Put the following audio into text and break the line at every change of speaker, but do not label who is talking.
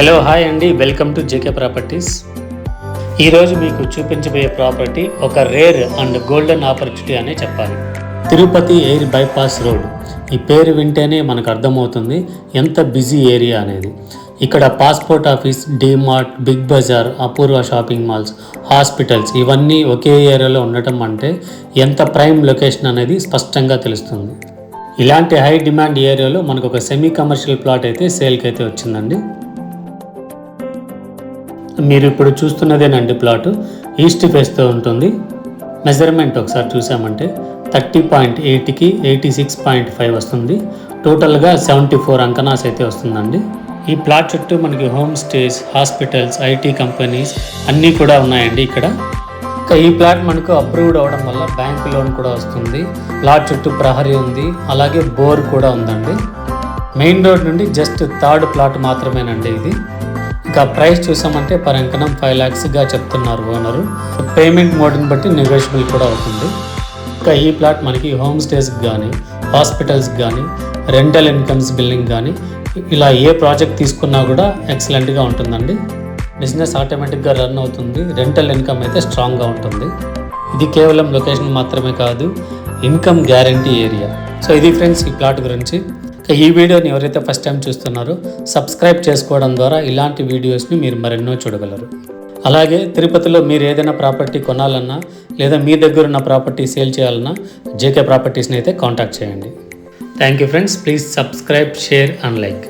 Hello hi అండి welcome to JK properties ఈరోజు మీకు చూపించబోయే ప్రాపర్టీ ఒక రేర్ అండ్ గోల్డెన్ ఆపర్చునిటీ అనే చెప్పాలి. Tirupati air bypass road. ఈ పేరు వింటేనే మనకు అర్థమవుతుంది ఎంత బిజీ ఏరియా అనేది. ఇక్కడ passport office DMart big Bazaar Apoorva shopping malls hospitals ఇవన్నీ ఒకే ఏరియాలో ఉండటం అంటే ఎంత ప్రైమ్ లొకేషన్ అనేది స్పష్టంగా తెలుస్తుంది. ఇలాంటి హై డిమాండ్ ఏరియాలో మనకు ఒక సెమీ కమర్షియల్ ప్లాట్ అయితే సేల్కి అయితే వచ్చిందండి. మీరు ఇప్పుడు చూస్తున్నదేనండి ప్లాట్. ఈస్ట్ ఫేస్తో ఉంటుంది. మెజర్మెంట్ ఒకసారి చూసామంటే థర్టీ పాయింట్ ఎయిట్కి ఎయిటీ సిక్స్ పాయింట్ ఫైవ్ వస్తుంది. టోటల్గా సెవెంటీ ఫోర్ అంకనాస్ అయితే వస్తుందండి. ఈ ప్లాట్ చుట్టూ మనకి home stays hospitals IT companies అన్నీ కూడా ఉన్నాయండి ఇక్కడ. ఇంకా ఈ ప్లాట్ మనకు అప్రూవ్డ్ అవడం వల్ల బ్యాంక్ లోన్ కూడా వస్తుంది. ప్లాట్ చుట్టూ ప్రహరీ ఉంది. అలాగే బోర్ కూడా ఉందండి. మెయిన్ రోడ్ నుండి జస్ట్ థర్డ్ ప్లాట్ మాత్రమేనండి ఇది. ఇంకా ప్రైస్ చూసామంటే పర్ అంకణం ఫైవ్ ల్యాక్స్గా చెప్తున్నారు ఓనరు. పేమెంట్ మోడ్ని బట్టి నెగోషియబుల్ కూడా అవుతుంది. ఇంకా ఈ ప్లాట్ మనకి హోమ్ స్టేస్కి కానీ హాస్పిటల్స్కి కానీ రెంటల్ ఇన్కమ్స్ బిల్డింగ్ కానీ ఇలా ఏ ప్రాజెక్ట్ తీసుకున్నా కూడా ఎక్సలెంట్గా ఉంటుందండి. బిజినెస్ ఆటోమేటిక్గా రన్ అవుతుంది. రెంటల్ ఇన్కమ్ అయితే స్ట్రాంగ్గా ఉంటుంది. ఇది కేవలం లొకేషన్ మాత్రమే కాదు ఇన్కమ్ గ్యారంటీ ఏరియా. సో ఇది ఫ్రెండ్స్ ఈ ప్లాట్ గురించి. ఈ వీడియోని ఎవరైతే ఫస్ట్ టైం చూస్తున్నారో సబ్స్క్రైబ్ చేసుకోవడం ద్వారా ఇలాంటి వీడియోస్ని మీరు మరెన్నో చూడగలరు. అలాగే తిరుపతిలో మీరు ఏదైనా ప్రాపర్టీ కొనాలన్నా లేదా మీ దగ్గర ఉన్న ప్రాపర్టీ సేల్ చేయాలన్నా జేకే ప్రాపర్టీస్ని అయితే కాంటాక్ట్ చేయండి. Thank you friends please subscribe share and like